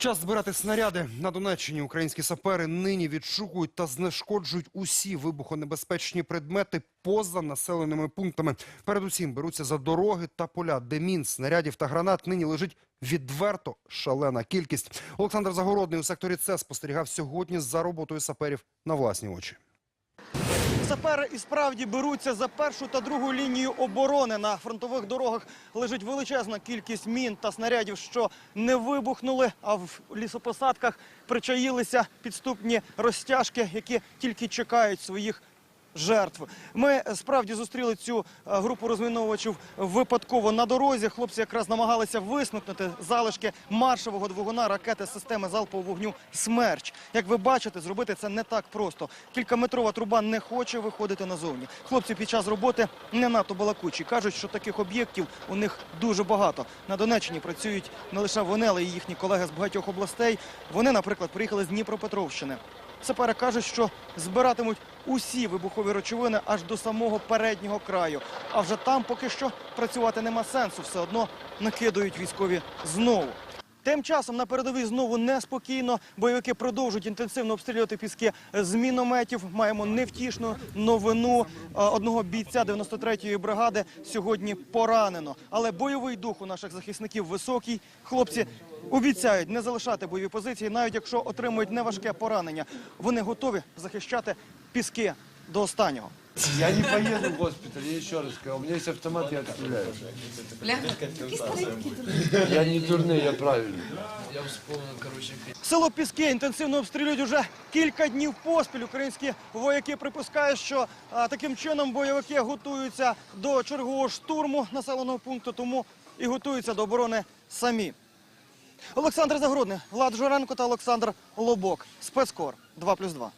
Час збирати снаряди на Донеччині. Українські сапери нині відшукують та знешкоджують усі вибухонебезпечні предмети поза населеними пунктами. Передусім беруться за дороги та поля, де мін, снарядів та гранат нині лежить відверто шалена кількість. Олександр Загородний у секторі С спостерігав сьогодні за роботою саперів на власні очі. Сапери і справді беруться за першу та другу лінію оборони. На фронтових дорогах лежить величезна кількість мін та снарядів, що не вибухнули, а в лісопосадках причаїлися підступні розтяжки, які тільки чекають своїх жертв. Ми е, справді зустріли цю е, групу розміновувачів випадково на дорозі. Хлопці якраз намагалися висмикнути залишки маршового двигуна ракети системи залпового вогню «Смерч». Як ви бачите, зробити це не так просто. Кількаметрова труба не хоче виходити назовні. Хлопці під час роботи не надто балакучі. Кажуть, що таких об'єктів у них дуже багато. На Донеччині працюють не лише вони, але й їхні колеги з багатьох областей. Вони, наприклад, приїхали з Дніпропетровщини. Сапери кажуть, що збиратимуть усі вибухові речовини аж до самого переднього краю. А вже там поки що працювати нема сенсу. Все одно накидають військові знову. Тим часом на передовій знову неспокійно. Бойовики продовжують інтенсивно обстрілювати піски з мінометів. Маємо невтішну новину. Е, Одного бійця 93-ї бригади сьогодні поранено. Але бойовий дух у наших захисників високий. Хлопці обіцяють не залишати бойові позиції, навіть якщо отримують неважке поранення. Вони готові захищати піски до останнього. Я не поеду в госпиталь, я еще раз сказал. У меня есть автомат, я отстреляю. Бля, какие старые Я не дурный, я правильный. Я вспомнил, короче, Село Піски інтенсивно обстрілюють уже кілька днів поспіль. Українські вояки припускають, що а, таким чином бойовики готуються до чергового штурму населеного пункту, тому і готуються до оборони самі. Олександр Загородний, Влад Журенко та Олександр Лобок. Спецкор 2+,2.